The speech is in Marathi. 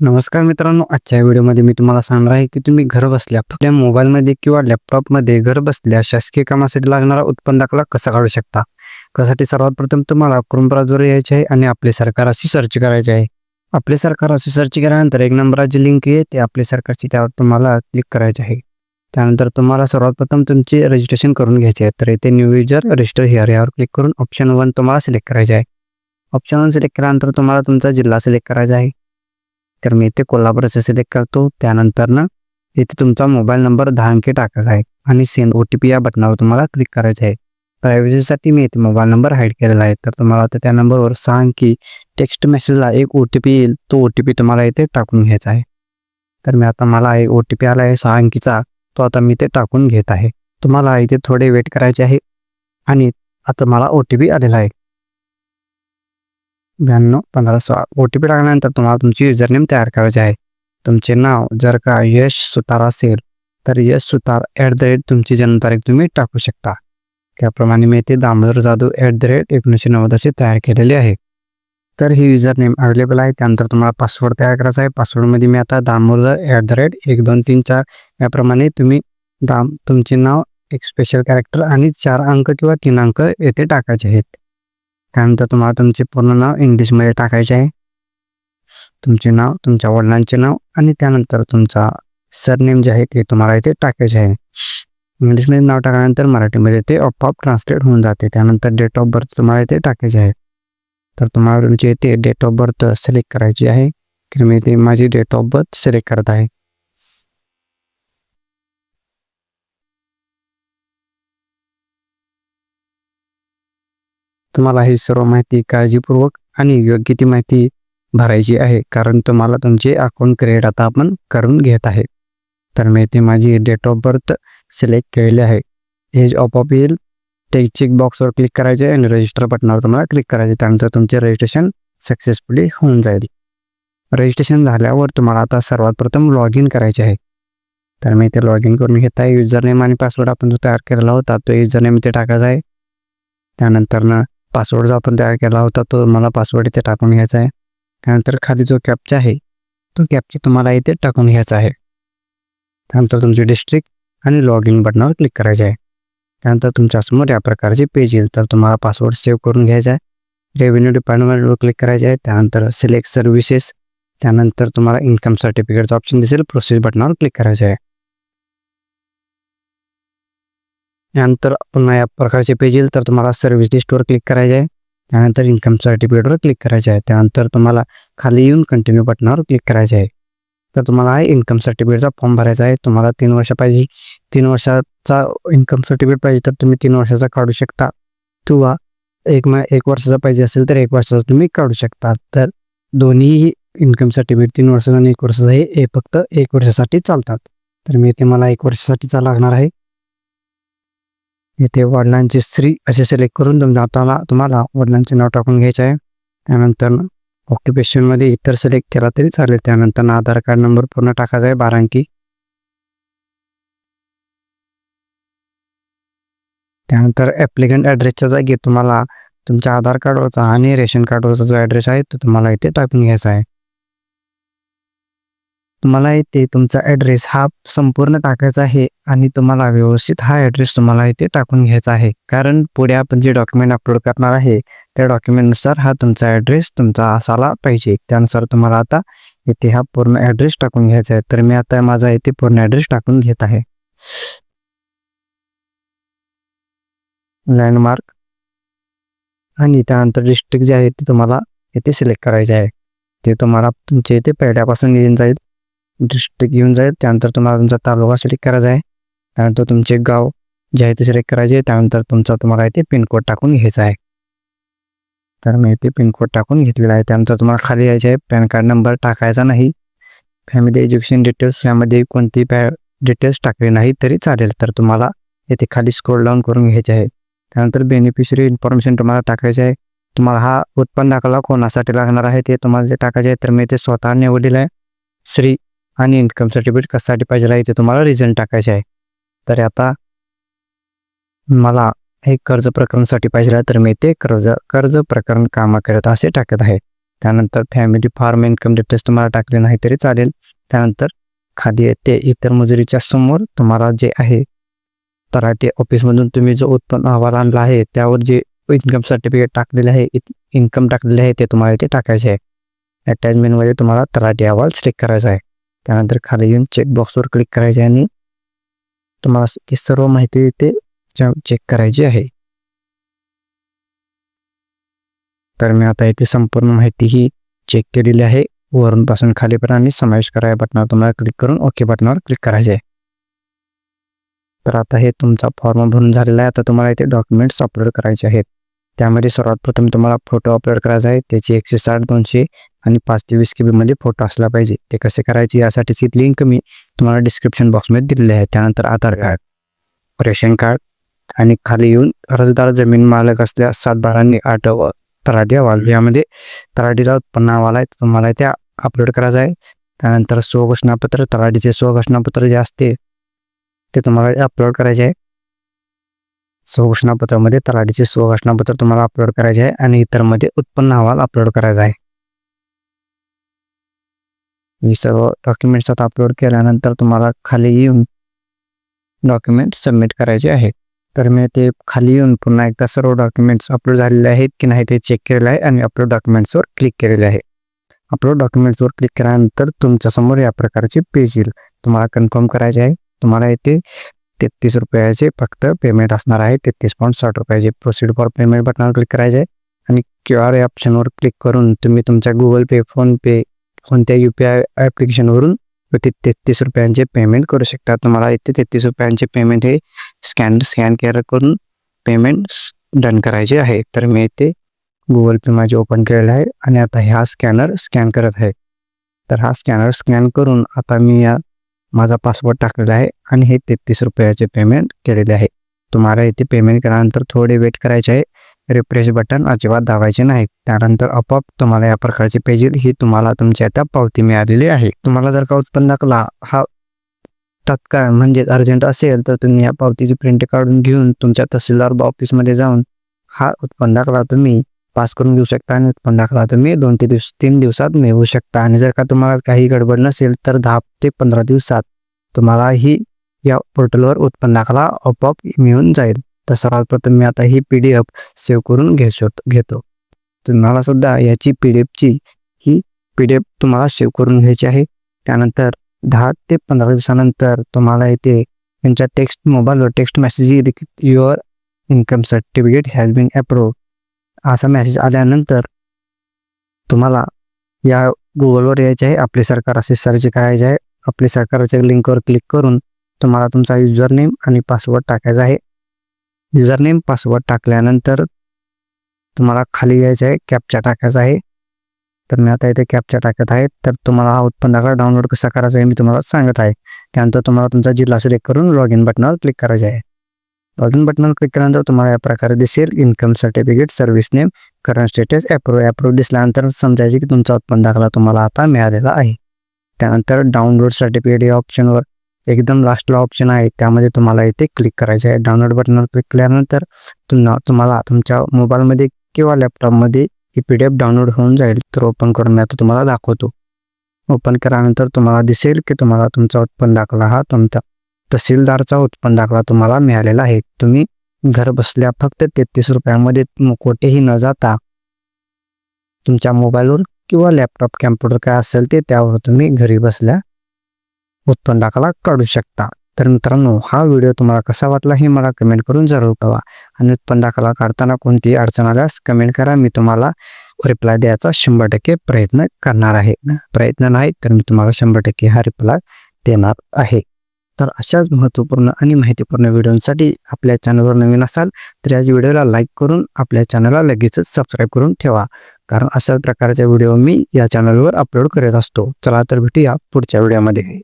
नमस्कार मित्रांनो आजच्या व्हिडिओमध्ये मी तुम्हाला सांगणार आहे की तुम्ही घर बसल्या आपल्या मोबाईलमध्ये किंवा लॅपटॉपमध्ये घर बसल्या शासकीय कामासाठी लागणारा उत्पन्न दाखला कसा काढू शकता? त्यासाठी सर्वात प्रथम तुम्हाला क्रोम ब्राउझर यायचे आहे आणि आपले सरकार अशी सर्च करायचे आहे. आपले सरकार अशी सर्च केल्यानंतर एक नंबराची लिंक आहे ते आपले सरकारची त्यावर तुम्हाला क्लिक करायचे आहे. त्यानंतर तुम्हाला सर्वात प्रथम तुमचे रजिस्ट्रेशन करून घ्यायचे आहे तर इथे न्यू युजर रजिस्टर हिअर यावर क्लिक करून ऑप्शन वन तुम्हाला सिलेक्ट करायचे आहे. ऑप्शन वन सिलेक्ट केल्यानंतर तुम्हाला तुमचा जिल्हा सिलेक्ट करायचा आहे. तर मी इथे कोल्हापूर असे सिलेक्ट करतो. त्यानंतर ना इथे तुमचा मोबाईल नंबर दहा अंकी टाकायचा आहे आणि सेंड ओ टी पी या बटनावर तुम्हाला क्लिक करायचं आहे. प्रायव्हसीसाठी मी इथे मोबाईल नंबर हाईड केलेला आहे. तर तुम्हाला आता त्या नंबरवर सहा अंकी टेक्स्ट मेसेजला एक ओ टी पी येईल. तो ओ टी पी तुम्हाला इथे टाकून घ्यायचा आहे. तर मी आता मला एक ओ टी पी आला आहे. सहा अंकीचा तो आता मी ते टाकून घेत आहे. तुम्हाला इथे थोडे वेट करायचे आहे आणि आता मला ओ टी पी आलेला आहे. ब्याण्णव पंधरा सोळा. ओ टी पी टाकल्यानंतर तुम्हाला तुमची युजरनेम तयार करायचे आहे. तुमचे नाव जर का यश सुतार असेल तर Yash Sutar at the rate तुमची जन्मतारीख तुम्ही टाकू शकता. त्याप्रमाणे मी ते Damodar Jadhav at the rate एकोणीसशे नव्वद असे तयार केलेले आहे. तर ही युजर नेम अवेलेबल आहे. त्यानंतर तुम्हाला पासवर्ड तयार करायचा आहे. पासवर्डमध्ये मी आता दामोदर ॲट द रेट एक दोन तीन चार याप्रमाणे तुम्ही दाम तुमचे नाव एक स्पेशल कॅरेक्टर आणि चार अंक किंवा तीन अंक येथे टाकायचे आहेत. त्यानंतर तुम्हाला तुमचे पूर्ण नाव इंग्लिशमध्ये टाकायचे आहे. तुमचे नाव तुमच्या वडिलांचे नाव आणि त्यानंतर तुमचा सरनेम जे आहे ते तुम्हाला इथे टाकायचे आहे. इंग्लिशमध्ये नाव टाकल्यानंतर मराठीमध्ये ते आपोआप ट्रान्सलेट होऊन जाते. त्यानंतर डेट ऑफ बर्थ तुम्हाला इथे टाकायचे आहे. तर तुम्हाला तुमची इथे डेट ऑफ बर्थ सिलेक्ट करायची आहे. की मी इथे माझी डेट ऑफ बर्थ सिलेक्ट करत आहे. तुम्हाला ही सर्व माहिती काळजीपूर्वक आणि योग्य ती माहिती भरायची आहे. कारण तुम्हाला तुमचे अकाउंट क्रिएट आता आपण करून घेत आहे. तर मी इथे माझी डेट ऑफ बर्थ सिलेक्ट केलेली आहे. एज ऑफ ऑफ येईल ते चेक बॉक्सवर क्लिक करायचे आणि रजिस्टर बटनावर तुम्हाला क्लिक करायचे. त्यानंतर तुमचे रजिस्ट्रेशन सक्सेसफुली होऊन जाईल. रजिस्ट्रेशन झाल्यावर तुम्हाला आता सर्वात प्रथम लॉग इन करायचे आहे. तर मी इथे लॉग इन करून घेत आहे. युजर नेम आणि पासवर्ड आपण जो तयार केलेला होता तो युजर नेम इथे टाकायचा आहे. त्यानंतर ना पासवर्ड जो आपण तयार केला होता तो मला पासवर्ड इथे टाकून घ्यायचा आहे. त्यानंतर खाली जो कॅपचा आहे तो कॅपची तुम्हाला इथे टाकून घ्यायचा आहे. त्यानंतर तुमची डिस्ट्रिक्ट आणि लॉग इन बटनावर क्लिक करायचे आहे. त्यानंतर तुमच्यासमोर या प्रकारचे पेज येईल तर तुम्हाला पासवर्ड सेव्ह करून घ्यायचा आहे. रेव्हेन्यू डिपार्टमेंटवर क्लिक करायचे आहे. त्यानंतर सिलेक्ट सर्व्हिसेस त्यानंतर तुम्हाला इन्कम सर्टिफिकेटचं ऑप्शन दिसेल प्रोसेस बटनावर क्लिक करायचं आहे. त्यानंतर पुन्हा या प्रकारचे पेज येईल तर तुम्हाला सर्व्हिस लिस्टवर क्लिक करायचे आहे. त्यानंतर इन्कम सर्टिफिकेटवर क्लिक करायचे आहे. त्यानंतर तुम्हाला खाली येऊन कंटिन्यू बटनावर क्लिक करायचे आहे. तर तुम्हाला हा इन्कम सर्टिफिकेटचा फॉर्म भरायचा आहे. तुम्हाला तीन वर्ष पाहिजे. तीन वर्षाचा इन्कम सर्टिफिकेट पाहिजे तर तुम्ही तीन वर्षाचा काढू शकता. किंवा एक मा एक वर्षाचा पाहिजे असेल तर एक वर्षाचा तुम्ही काढू शकता. तर दोन्ही इन्कम सर्टिफिकेट तीन वर्षाचा आणि एक वर्षाचा हे फक्त एक वर्षासाठी चालतात. तर मी ते मला एक वर्षासाठीचा लागणार आहे. इथे वडिलांची स्त्री असे सिलेक्ट करून तुमच्या हाताला तुम्हाला वडिलांचे नाव टाकून घ्यायचे आहे. त्यानंतर ऑक्युपेशनमध्ये इतर सिलेक्ट केला तरी चालेल. त्यानंतर आधार कार्ड नंबर पूर्ण टाकायचा आहे बारा अंकी त्यानंतर ॲप्लिकंट ॲड्रेसच्या जागी तुम्हाला तुमच्या आधार कार्डवरचा आणि रेशन कार्डवरचा जो ॲड्रेस आहे तो तुम्हाला इथे टाकून घ्यायचा आहे. तुम्हाला इथे तुमचा ॲड्रेस हा संपूर्ण टाकायचा आहे आणि तुम्हाला व्यवस्थित हा ॲड्रेस तुम्हाला इथे टाकून घ्यायचा आहे. कारण पुढे आपण जे डॉक्युमेंट अपलोड करणार आहे त्या डॉक्युमेंटनुसार हा तुमचा ॲड्रेस तुमचा असायला पाहिजे. त्यानुसार तुम्हाला आता इथे हा पूर्ण ॲड्रेस टाकून घ्यायचा आहे. तर मी आता माझा इथे पूर्ण ॲड्रेस टाकून घेत आहे. लँडमार्क आणि त्यानंतर डिस्ट्रिक्ट जे आहे ते तुम्हाला इथे सिलेक्ट करायचे आहे. ते तुम्हाला तुमच्या इथे पहिल्यापासून येऊन जाईल. डिस्ट्रिक्ट येऊन जाईल. त्यानंतर तुम्हाला तुमचा तालुका सिलेक्ट करायचा आहे. त्यानंतर तुमचे गाव जे आहे ते सिलेक्ट करायचे त्यानंतर तुमचा तुम्हाला इथे पिनकोड टाकून घ्यायचा आहे. तर मी इथे पिनकोड टाकून घेतलेला आहे. त्यानंतर तुम्हाला खाली यायचे आहे. पॅन कार्ड नंबर टाकायचा नाही. फॅमिली एज्युकेशन डिटेल्स यामध्ये कोणती पॅ डिटेल्स टाकले नाही तरी चालेल. तर तुम्हाला इथे खाली स्क्रोल डाऊन करून घ्यायचे आहे. त्यानंतर बेनिफिशरी इन्फॉर्मेशन तुम्हाला टाकायचे आहे. तुम्हाला हा उत्पन्न दाखला कोणासाठी लागणार आहे ते तुम्हाला जे टाकायचे आहे तर मी ते स्वतः निवडलेलं आहे श्री आणि इन्कम सर्टिफिकेट कशासाठी पाहिजे आहे ते तुम्हाला रिझन टाकायचे आहे. तर आता मला हे कर्ज प्रकरणासाठी पाहिजे आहे तर मी ते कर्ज कर्ज प्रकरण कामा करत असे टाकत आहे. त्यानंतर फॅमिली फार्म इन्कम डिटेल्स तुम्हाला टाकले नाही तरी चालेल. त्यानंतर खाली येते इतर मजुरीच्या समोर तुम्हाला जे आहे तराटे ऑफिसमधून तुम्ही जो उत्पन्न अहवाल आणला आहे त्यावर जे इन्कम सर्टिफिकेट टाकलेले आहे इन्कम टाकलेले आहे ते तुम्हाला इथे टाकायचे आहे. अटॅचमेंटमध्ये तुम्हाला तराटे अहवाल सिलेक्ट करायचा आहे. त्यानंतर खाली येऊन चेकबॉक्सवर क्लिक करायचे आणि तुम्हाला ही सर्व माहिती इथे चेक करायची आहे. तर मी आता इथे संपूर्ण माहिती ही चेक केलेली आहे. वरून पासून खालीपर्यंत आणि समावेश कराया बटनावर तुम्हाला क्लिक करून ओके बटनावर क्लिक करायचे आहे. तर आता हे तुमचा फॉर्म भरून झालेला आहे. आता तुम्हाला इथे डॉक्युमेंट्स अपलोड करायचे आहेत. त्यामध्ये सर्वात प्रथम तुम्हाला फोटो अपलोड करायचा आहे. त्याची एकशे साठ दोनशे आणि पाच ते वीस के बीमध्ये फोटो असला पाहिजे. ते कसे करायचे यासाठीची लिंक मी तुम्हाला डिस्क्रिप्शन बॉक्समध्ये दिलेली आहे. त्यानंतर आधार कार्ड रेशन कार्ड आणि खाली येऊन अर्जदार जमीन मालक असल्यास सात बारांनी आठ तराटी अहवाल यामध्ये तराटीचा उत्पन्न अहवाल आहे. तुम्हाला त्या अपलोड करायचा आहे. त्यानंतर स्वघोषणापत्र तराटीचे स्वघोषणापत्र जे असते ते तुम्हाला अपलोड करायचे आहे. स्वघोषणापत्रामध्ये तलाठीचे स्वघोषणापत्र तुम्हाला अपलोड करायचे आहे. आणि इतरमध्ये उत्पन्न अहवाल अपलोड करायचा आहे. मी सर्व डॉक्युमेंट्स आता अपलोड केल्यानंतर तुम्हाला खाली येऊन डॉक्युमेंट सबमिट करायचे आहेत तर मी ते खाली येऊन पुन्हा एकदा सर्व डॉक्युमेंट्स अपलोड झालेले आहेत की नाही ते चेक केलेलं आहे आणि अपलोड डॉक्युमेंट्सवर क्लिक केलेले आहे. अपलोड डॉक्युमेंट्सवर क्लिक केल्यानंतर तुमच्यासमोर या प्रकारचे पेज येईल. तुम्हाला कन्फर्म करायचे आहे. तुम्हाला येथे तेहतीस रुपयाचे फक्त पेमेंट असणार आहे. तेहतीस पॉईंट साठ रुपयाचे. प्रोसीड फॉर पेमेंट बटनावर क्लिक करायचे आहे. आणि क्यू आर ऑप्शनवर क्लिक करून तुम्ही तुमच्या गुगल पे फोनपे कोणत्या यू पी आय ॲप्लिकेशनवरून ते तेहतीस रुपयांचे पेमेंट करू शकता. तुम्हाला इथे तेहतीस रुपयांचे पेमेंट हे स्कॅन स्कॅन केअर करून पेमेंट डन करायचे आहे. तर मी इथे गुगल पे माझे ओपन केलेलं आहे आणि आता हा स्कॅनर स्कॅन करत आहे. तर हा स्कॅनर स्कॅन करून आता मी या माझा पासवर्ड टाकलेला आहे आणि हे तेहतीस रुपयाचे पेमेंट केलेले आहे. तुम्हाला इथे पेमेंट केल्यानंतर थोडे वेट करायचे आहे. रिफ्रेश बटन अजिबात दाबायचे नाही. त्यानंतर आपोआप तुम्हाला या प्रकारची पेज ही तुम्हाला तुमच्या त्या पावती मिळालेली आहे. तुम्हाला जर का उत्पन्नाकला हा तत्काळ म्हणजे अर्जंट असेल तर तुम्ही या पावतीची प्रिंट काढून घेऊन तुमच्या तहसीलदार ऑफिसमध्ये जाऊन हा उत्पन्न दाखला तुम्ही पास करून घेऊ शकता आणि उत्पन्न दाखला तुम्ही दोन ते दिवस तीन दिवसात मिळवू शकता. आणि जर का तुम्हाला काही गडबड नसेल तर दहा ते पंधरा दिवसात तुम्हाला ही या पोर्टलवर उत्पन्न दाखला आपोआप मिळून जाईल. तर सर्वात प्रथम मी आता ही पी डी एफ सेव्ह करून घेशो घेतो. तुम्हाला सुद्धा याची पी डी एफची ही पी डी एफ तुम्हाला सेव्ह करून घ्यायची आहे. त्यानंतर दहा ते पंधरा दिवसानंतर तुम्हाला इथे त्यांच्या टेक्स्ट मोबाईलवर text message your income certificate has been approve असा मेसेज आल्यानंतर तुम्हाला या गुगलवर यायचे आहे. आपले सरकार असे सर्च करायचे आहे. आपले सरकारच्या लिंकवर क्लिक करून तुम्हाला तुमचा युजर नेम आणि पासवर्ड टाकायचा आहे. युजरनेम पासवर्ड टाकल्यानंतर तुम्हाला खाली यायचं आहे कॅपचा टाकायचा आहे. तर मी आता इथे कॅपचा टाकत आहे. तर तुम्हाला हा उत्पन्न दाखला डाउनलोड कसा करायचा आहे मी तुम्हाला सांगत आहे. त्यानंतर तुम्हाला तुमचा जिल्हा सिलेक्ट करून लॉग इन बटनावर क्लिक करायचे आहे. लॉग इन बटनावर क्लिक केल्यानंतर तुम्हाला या प्रकारे दिसेल income certificate service name current status approve approve दिसल्यानंतर समजायचे की तुमचा उत्पन्न दाखला तुम्हाला आता मिळालेला आहे. त्यानंतर डाउनलोड सर्टिफिकेट या ऑप्शनवर एकदम लास्टला ऑप्शन आहे. त्यामध्ये तुम्हाला इथे क्लिक करायचे आहे. डाउनलोड बटनवर क्लिक केल्यानंतर तुम्हाला तुम्हाला तुमच्या मोबाईलमध्ये किंवा लॅपटॉपमध्ये ही पी डी एफ डाउनलोड होऊन जाईल. तर ओपन करून मी आता तुम्हाला दाखवतो. ओपन केल्यानंतर तुम्हाला दिसेल की तुम्हाला तुमचा उत्पन्न दाखला हा तुमचा तहसीलदारचा उत्पन्न दाखला तुम्हाला मिळालेला आहे. तुम्ही घर बसल्या फक्त तेहतीस रुपयामध्ये कोठेही न जाता तुमच्या मोबाईलवर किंवा लॅपटॉप कॅम्प्युटर काय असेल ते त्यावर तुम्ही घरी बसल्या उत्पन्न दाखला काढू शकता. तर मित्रांनो हा व्हिडिओ तुम्हाला कसा वाटला हे मला कमेंट करून जरूर कळवा. आणि उत्पन्न दाखला काढताना कोणतीही अडचण आल्यास कमेंट करा. मी तुम्हाला रिप्लाय द्यायचा शंभर टक्के प्रयत्न करणार आहे. प्रयत्न नाही तर मी तुम्हाला शंभर टक्के हा रिप्लाय देणार आहे. तर अशाच महत्त्वपूर्ण आणि माहितीपूर्ण व्हिडिओसाठी आपल्या चॅनलवर नवीन असाल तर याच व्हिडिओला लाईक करून आपल्या चॅनलला लगेचच सबस्क्राईब करून ठेवा. कारण अशाच प्रकारचे व्हिडिओ मी या चॅनलवर अपलोड करत असतो. चला तर भेटूया पुढच्या व्हिडिओमध्ये.